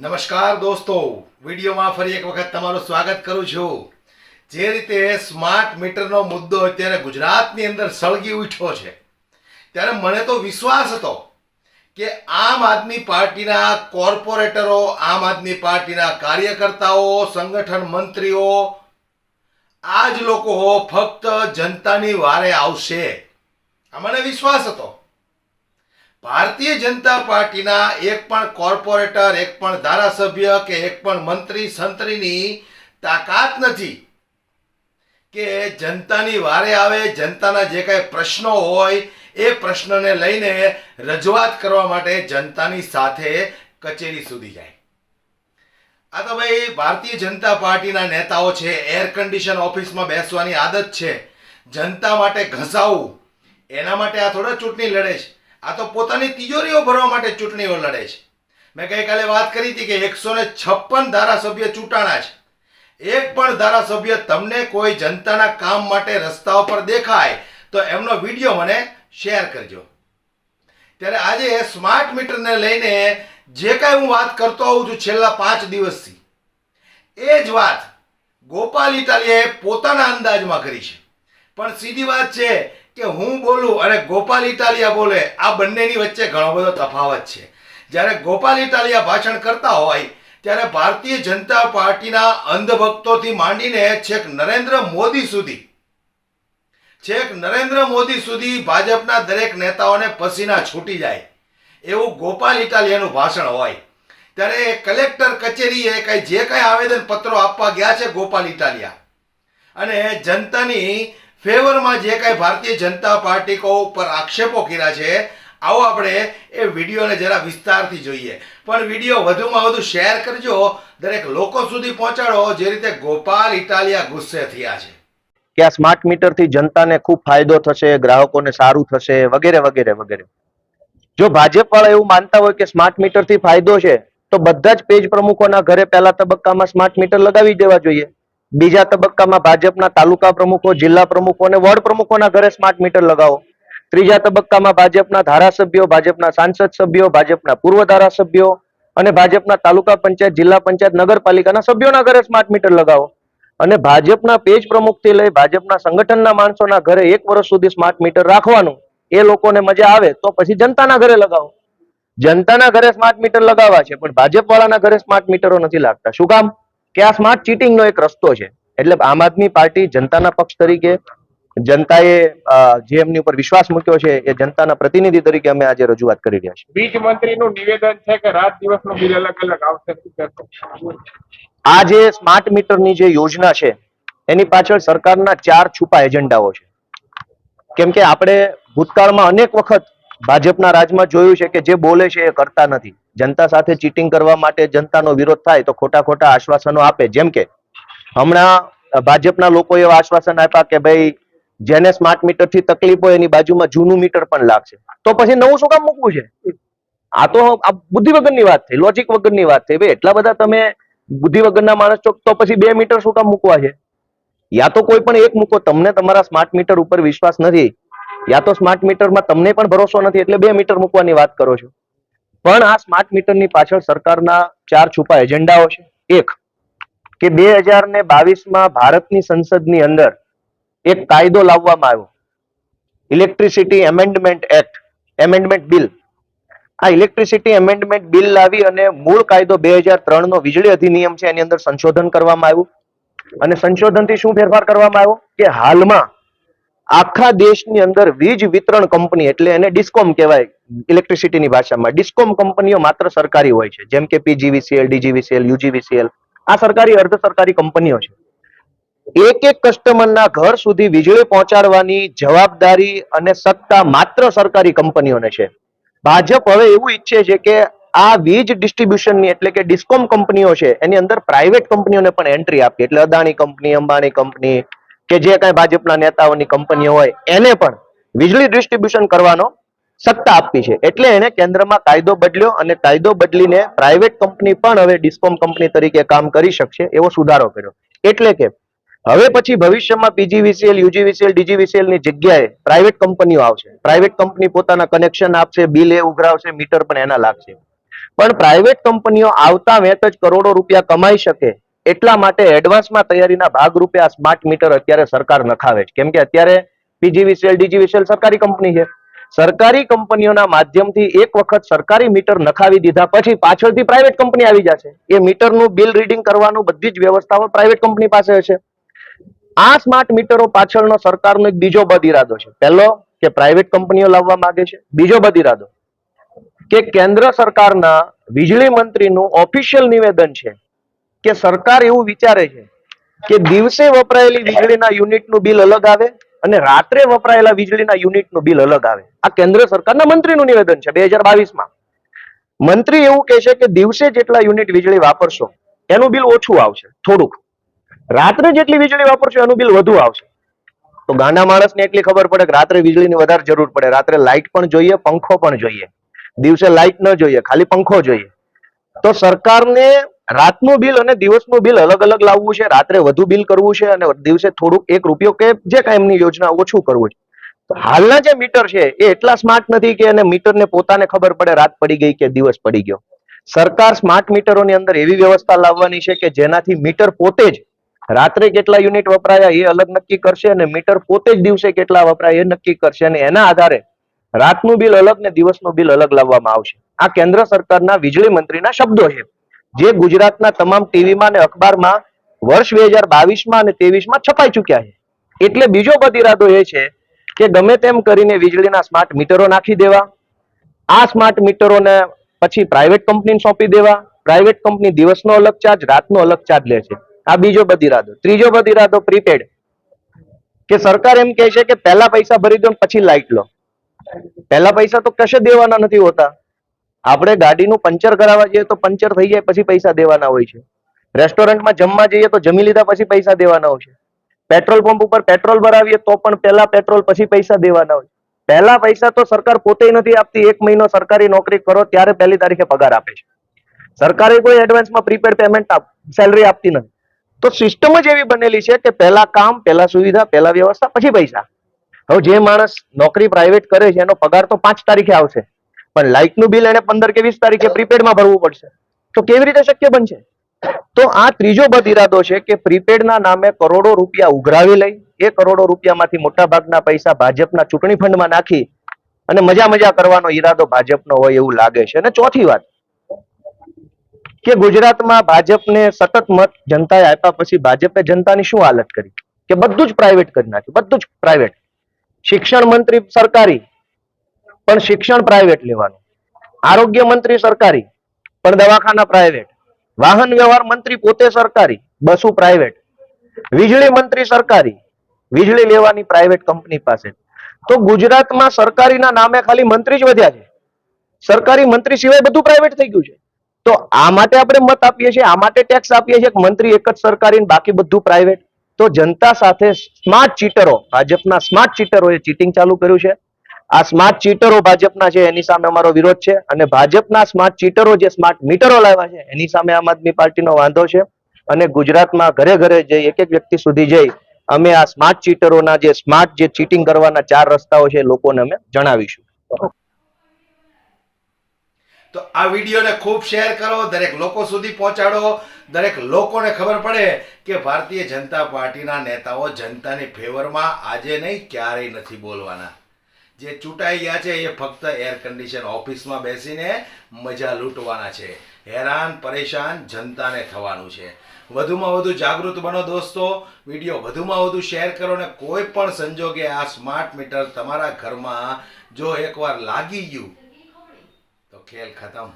નમસ્કાર દોસ્તો. વિડીયોમાં ફરી એક વખત તમારું સ્વાગત કરું છું. જે રીતે સ્માર્ટ મીટરનો મુદ્દો અત્યારે ગુજરાતની અંદર સળગી ઉઠ્યો છે. ત્યારે મને તો વિશ્વાસ હતો કે આમ આદમી પાર્ટીના કોર્પોરેટરો, આમ આદમી પાર્ટીના કાર્યકર્તાઓ, સંગઠન મંત્રીઓ આ જ લોકો ફક્ત જનતાની વારે આવશે. આ મને વિશ્વાસ હતો. ભારતીય જનતા પાર્ટીના એક પણ કોર્પોરેટર, એક પણ ધારાસભ્ય કે એક પણ મંત્રી સંત્રીની તાકાત નથી કે જનતાની વારે આવે, જનતાના જે કાંઈ પ્રશ્નો હોય, એ પ્રશ્નને લઈને રજૂઆત કરવા માટે જનતાની સાથે કચેરી સુધી જાય. આ તો ભાઈ ભારતીય જનતા પાર્ટીના નેતાઓ છે, એર કન્ડિશન ઓફિસમાં બેસવાની આદત છે. જનતા માટે ઘસાવું, એના માટે આ થોડા ચૂંટણી લડે છે. આ તો પોતાની તિજોરીઓ ભરવા માટે ચૂંટણીઓ લડે છે. મેં ગઈકાલે વાત કરી હતી કે એકસો ને છપ્પન ધારાસભ્ય ચૂંટાણા છે. એક પણ ધારાસભ્ય તમને કોઈ જનતાના કામ માટે રસ્તાઓ પર દેખાય તો એમનો વીડિયો મને શેર કરજો. ત્યારે આજે સ્માર્ટ મીટરને લઈને જે કાંઈ હું વાત કરતો આવું છું છેલ્લા પાંચ દિવસથી, એ જ વાત ગોપાલ ઇટાલીએ પોતાના અંદાજમાં કરી છે. પણ સીધી વાત છે કે હું બોલું અને ગોપાલ ઇટાલિયા બોલે, આ બંનેની વચ્ચે ઘણો બધો તફાવત છે. જ્યારે ગોપાલ ઇટાલિયા ભાષણ કરતા હોય, ત્યારે ભારતીય જનતા પાર્ટીના અંધભક્તોથી માંડીને છેક નરેન્દ્ર મોદી સુધી, છેક નરેન્દ્ર મોદી સુધી ભાજપના દરેક નેતાઓને પસીના છૂટી જાય. એવું ગોપાલ ઇટાલિયાનું ભાષણ હોય. ત્યારે કલેક્ટર કચેરીએ કઈ જે કાંઈ આવેદન પત્રો આપવા ગયા છે ગોપાલ ઇટાલિયા. અને જનતાની ફેવરમાં જે કાંઈ ભારતીય જનતા પાર્ટી કો ઉપર આક્ષેપો કર્યા છે, આવો આપણે એ વિડીયોને જરા વિસ્તારથી જોઈએ. પણ વીડિયો વધુમાં વધુ શેર કરજો, દરેક લોકો સુધી પહોંચાડો, જે રીતે ગોપાલ ઇટાલિયા ગુસ્સે થયા છે. કે આ સ્માર્ટ મીટરથી જનતાને ખૂબ ફાયદો થશે, ગ્રાહકોને સારું થશે, વગેરે વગેરે વગેરે. જો ભાજપ વાળા એવું માનતા હોય કે સ્માર્ટ મીટરથી ફાયદો છે, તો બધા જ પેજ પ્રમુખોના ઘરે પહેલા તબક્કામાં સ્માર્ટ મીટર લગાવી દેવા જોઈએ. બીજા તબક્કામાં ભાજપના તાલુકા પ્રમુખો, જિલ્લા પ્રમુખો અને વોર્ડ પ્રમુખોના ઘરે સ્માર્ટ મીટર લગાવો. ત્રીજા તબક્કામાં ભાજપના ધારાસભ્યો, ભાજપના સાંસદ સભ્યો, ભાજપના પૂર્વ ધારાસભ્યો અને ભાજપના તાલુકા પંચાયત, જિલ્લા પંચાયત, નગરપાલિકાના સભ્યોના ઘરે સ્માર્ટ મીટર લગાવો. અને ભાજપના પેજ પ્રમુખથી લઈ ભાજપના સંગઠનના માણસોના ઘરે એક વર્ષ સુધી સ્માર્ટ મીટર રાખવાનું. એ લોકોને મજા આવે તો પછી જનતાના ઘરે લગાવો. જનતાના ઘરે સ્માર્ટ મીટર લગાવવા છે, પણ ભાજપ વાળાના ઘરે સ્માર્ટ મીટરો નથી લાગતા. શું કામ? કે આ સ્માર્ટ ચીટિંગનો એક રસ્તો છે. એટલે આમ આદમી પાર્ટી જનતાના પક્ષ તરીકે જનતાએ જે એમની ઉપર વિશ્વાસ મૂક્યો છે એ જનતાના પ્રતિનિધિ તરીકે અમે આજે રજૂઆત કરી રહ્યા છીએ. વીજ મંત્રીનું નિવેદન છે કે રાત દિવસનું બિલ અલગ અલગ આવશે. આ જે સ્માર્ટ મીટરની જે યોજના છે એની પાછળ સરકારના ચાર છુપા એજન્ડાઓ છે. કેમ કે આપણે ભૂતકાળમાં અનેક વખત ભાજપના રાજમાં જોયું છે કે જે બોલે છે એ કરતા નથી. જનતા સાથે ચીટિંગ કરવા માટે જનતાનો વિરોધ થાય તો ખોટા ખોટા આશ્વાસનો આપે. જેમ કે હમણાં ભાજપના લોકો એવા આશ્વાસન આપ્યા કે ભાઈ, જેને સ્માર્ટ મીટરથી તકલીફ હોય એની બાજુમાં જૂનું મીટર પણ લાગશે. તો પછી નવું શું કામ મૂકવું છે? આ તો આ બુદ્ધિ વગરની વાત થઈ લોજિક વગરની વાત થઈ. ભાઈ, એટલા બધા તમે બુદ્ધિ વગરના માણસ છો તો પછી બે મીટર શું કામ મૂકવા છે? યા તો કોઈ પણ એક મૂકો. તમને તમારા સ્માર્ટ મીટર ઉપર વિશ્વાસ નથી. યા તો સ્માર્ટ મીટરમાં તમને પણ ભરોસો નથી એટલે બે મીટર મૂકવાની વાત કરો છો. પણ આ સ્માર્ટ મીટરની પાછળ સરકારના ચાર છુપા એજન્ડાઓ છે. એક, કે બે હજાર ને બાવીસમાં ભારતની સંસદની અંદર એક કાયદો લાવવામાં આવ્યો. Electricity amendment act amendment bill આ ઇલેક્ટ્રિસિટી એમેન્ડમેન્ટ બિલ લાવી અને મૂળ કાયદો બે હજાર ત્રણ નો વીજળી અધિનિયમ છે એની અંદર સંશોધન કરવામાં આવ્યું. અને સંશોધનથી શું ફેરફાર કરવામાં આવ્યો? કે હાલમાં આખા દેશની અંદર વીજ વિતરણ કંપની એટલે એને ડિસ્કોમ કહેવાય ઇલેક્ટ્રિસિટીની ભાષામાં. ડિસ્કોમ કંપનીઓ માત્ર સરકારી હોય છે. જેમ કે પીજીવીસીએલ, ડીજીવીસીએલ, યુજીવીસીએલ. આ સરકારી, અર્ધ સરકારી કંપનીઓ છે. એક એક કસ્ટમરના ઘર સુધી વીજળી પહોંચાડવાની જવાબદારી અને સત્તા માત્ર સરકારી કંપનીઓને છે. ભાજપ હવે એવું ઈચ્છે છે કે આ વીજ ડિસ્ટ્રીબ્યુશનની એટલે કે ડિસ્કોમ કંપનીઓ છે, એની અંદર પ્રાઇવેટ કંપનીઓને પણ એન્ટ્રી આપી. એટલે અદાણી કંપની, અંબાણી કંપની કે જે કાંઈ ભાજપના નેતાઓની કંપનીઓ હોય, એને પણ વીજળી ડિસ્ટ્રીબ્યુશન કરવાનો સત્તા આપી છે. એટલે એને કેન્દ્રમાં કાયદો બદલ્યો અને કાયદો બદલીને પ્રાઇવેટ કંપની પણ હવે ડિસ્કોમ કંપની તરીકે કામ કરી શકશે એવો સુધારો કર્યો. એટલે કે હવે પછી ભવિષ્યમાં પીજીવીસીએલ યુજીવીસીએલ ડીજીવીસીએલની જગ્યાએ પ્રાઇવેટ કંપનીઓ આવશે. પ્રાઇવેટ કંપની પોતાના કનેક્શન આપશે બિલ એ ઉઘરાવશે મીટર પણ એના લાગશે. પણ પ્રાઇવેટ કંપનીઓ આવતા વેત જ કરોડો રૂપિયા કમાઈ શકે એટલા માટે એડવાન્સમાં તૈયારીના ભાગરૂપે આ સ્માર્ટ મીટર અત્યારે સરકાર નખાવે છે. કેમ કે અત્યારે પીજીવીસીએલ, ડીજીવીસીએલ સરકારી કંપની છે. સરકારી કંપનીઓના માધ્યમથી એક વખત સરકારી મીટર નખાવી દીધા પછી પાછળથી પ્રાઇવેટ કંપની આવી જશે. એ મીટરનું બિલ રીડિંગ કરવાનું બધી જ વ્યવસ્થાઓ પ્રાઇવેટ કંપની પાસે હશે આ સ્માર્ટ મીટરો પાછળનો સરકારનો એક બીજો બદ ઇરાદો છે. પહેલો કે પ્રાઇવેટ કંપનીઓ લાવવા માંગે છે. બીજો બદ ઇરાદો કે કેન્દ્ર સરકારના વીજળી મંત્રીનું ઓફિશિયલ નિવેદન છે. કે સરકાર એવું વિચારે છે કે દિવસે વપરાયેલી વીજળીના યુનિટનું બિલ અલગ આવે અને રાત્રે વપરાયેલા વીજળીના યુનિટનું બિલ અલગ આવે. આ કેન્દ્ર સરકારના મંત્રીનું નિવેદન છે બે હજાર બાવીસમાં મંત્રી એવું કે છે કે દિવસે જેટલા યુનિટ વીજળી વાપરશો, એનું બિલ ઓછું આવશે, થોડુંક. રાત્રે જેટલી વીજળી વાપરશો, એનું બિલ વધુ આવશે. તો ગાંડા માણસને એટલી ખબર પડે કે રાત્રે વીજળીની વધારે જરૂર પડે, રાત્રે લાઇટ પણ જોઈએ, પંખો પણ જોઈએ. દિવસે લાઇટ ન જોઈએ, ખાલી પંખો જોઈએ. તો સરકારને રાતનું બિલ અને દિવસનું બિલ અલગ અલગ લાવવું છે, રાત્રે વધુ બિલ કરવું છે અને દિવસે થોડુંક એક રૂપિયો કે જે કાંઈ એમની યોજના ઓછું કરવું છે. હાલના જે મીટર છે, એ એટલા સ્માર્ટ નથી કે એને મીટરને પોતાને ખબર પડે રાત પડી ગઈ કે દિવસ પડી ગયો. સરકાર સ્માર્ટ મીટરોની અંદર એવી વ્યવસ્થા લાવવાની છે કે જેનાથી મીટર પોતે જ રાત્રે કેટલા યુનિટ વપરાયા એ અલગ નક્કી કરશે અને મીટર પોતે જ દિવસે કેટલા વપરાય એ નક્કી કરશે અને એના આધારે રાતનું બિલ અલગ ને દિવસનું બિલ અલગ લાવવામાં આવશે. આ કેન્દ્ર સરકારના વીજળી મંત્રીના શબ્દો છે. જે ગુજરાતના તમામ ટીવીમાં અને અખબારમાં વર્ષ બે હજાર બાવીસમાં અને ત્રેવીસમાં છપાઈ ચુક્યા છે. એટલે બીજો બધી ઇરાદો એ છે કે ગમે તેમ કરીને વીજળીના સ્માર્ટ મીટરો નાખી દેવા, આ સ્માર્ટ મીટરોને પછી પ્રાઇવેટ કંપનીને સોંપી દેવા પ્રાઇવેટ કંપની દિવસનો અલગ ચાર્જ રાતનો અલગ ચાર્જ લે છે. આ બીજો બધી ઇરાદો ત્રીજો બધી ઇરાદો પ્રીપેડ કે સરકાર એમ કહે છે કે પહેલા પૈસા ભરી દો પછી લાઇટ લો. પહેલા પૈસા તો કશે દેવાના નથી હોતા. આપણે ગાડીનું પંચર કરાવવા જઈએ તો પંચર થઈ જાય, પછી પૈસા દેવાના હોય છે. રેસ્ટોરન્ટમાં જમવા જઈએ તો જમી લીધા પછી પૈસા દેવાના હોય છે. પેટ્રોલ પંપ ઉપર પેટ્રોલ ભરાવીએ તો પણ પહેલા પેટ્રોલ, પછી પૈસા દેવાના હોય પહેલા પૈસા તો સરકાર પોતે નથી આપતી. એક મહિનો સરકારી નોકરી કરો ત્યારે પહેલી તારીખે પગાર આપે છે. સરકારે કોઈ એડવાન્સમાં પ્રીપેડ પેમેન્ટ સેલરી આપતી નથી. તો સિસ્ટમ જ એવી બનેલી છે કે પહેલા કામ, પહેલા સુવિધા, પહેલા વ્યવસ્થા, પછી પૈસા. હવે જે માણસ નોકરી પ્રાઇવેટ કરે છે, એનો પગાર તો પાંચ તારીખે આવશે. પણ લાઇટનું બિલ એને પંદર કે વીસ તારીખે પ્રીપેડમાં ભરવું પડશે. તો કેવી રીતે શક્ય બનશે? તો આ ત્રીજો બદ ઇરાદો છે કે પ્રીપેડના નામે કરોડો રૂપિયા ઉઘરાવી લઈ, એ કરોડો રૂપિયામાંથી મોટા ભાગના પૈસા ભાજપના ચૂંટણી ફંડમાં નાખી અને મજા મજા કરવાનો ઈરાદો ભાજપનો હોય એવું લાગે છે. અને ચોથી વાત, કે ગુજરાતમાં ભાજપને સતત મત જનતાએ આપ્યા પછી ભાજપે જનતાની શું હાલત કરી? કે બધું જ પ્રાઇવેટ કરી નાખ્યું, બધું જ પ્રાઇવેટ શિક્ષણ મંત્રી સરકારી પણ શિક્ષણ પ્રાઇવેટ લેવાનું. આરોગ્ય મંત્રી સરકારી, પણ દવાખાના પ્રાઇવેટ વાહન વ્યવહાર મંત્રી પોતે સરકારી, બસો પ્રાઇવેટ વીજળી મંત્રી સરકારી, વીજળી લેવાની પ્રાઇવેટ કંપની પાસે. તો ગુજરાતમાં સરકારીના નામે ખાલી મંત્રી જ વધ્યા છે. સરકારી મંત્રી સિવાય બધું પ્રાઇવેટ થઈ ગયું છે. તો આ માટે આપણે મત આપીએ છીએ, આ માટે ટેક્સ આપીએ છીએ મંત્રી એક જ સરકારી બાકી બધું પ્રાઇવેટ તો જનતા સાથે સ્માર્ટ ચીટરો ભાજપના સ્માર્ટ ચીટરોએ ચીટિંગ ચાલુ કર્યું છે. આ સ્માર્ટ ચીટરો ભાજપના છે, એની સામે અમારો વિરોધ છે. અને ભાજપના સ્માર્ટ ચીટરો જે સ્માર્ટ મીટરો લાવ્યા છે, એની સામે આમ આદમી પાર્ટીનો વાંધો છે. અને ગુજરાતમાં ઘરે ઘરે જઈ એક એક વ્યક્તિ સુધી જઈ અમે આ સ્માર્ટ ચીટરોના જે સ્માર્ટ જે ચીટિંગ કરવાના ચાર રસ્તાઓ છે લોકોને અમે જણાવીશું. તો આ વિડીયોને ખૂબ શેર કરો, દરેક લોકો સુધી પહોંચાડો. દરેક લોકોને ખબર પડે કે ભારતીય જનતા પાર્ટીના નેતાઓ જનતાની ફેવરમાં આજે નહીં, ક્યારેય નથી બોલવાના. જે ચૂંટાઈ ગયા છે, એ ફક્ત એર કન્ડિશન ઓફિસમાં બેસીને મજા લૂંટવાના છે. હેરાન, પરેશાન જનતાને થવાનું છે. વધુમાં વધુ જાગૃત બનો દોસ્તો. વીડિયો વધુમાં વધુ શેર કરો ને કોઈ પણ સંજોગે આ સ્માર્ટ મીટર તમારા ઘરમાં જો એકવાર લાગી ગયું, તો ખેલ ખતમ.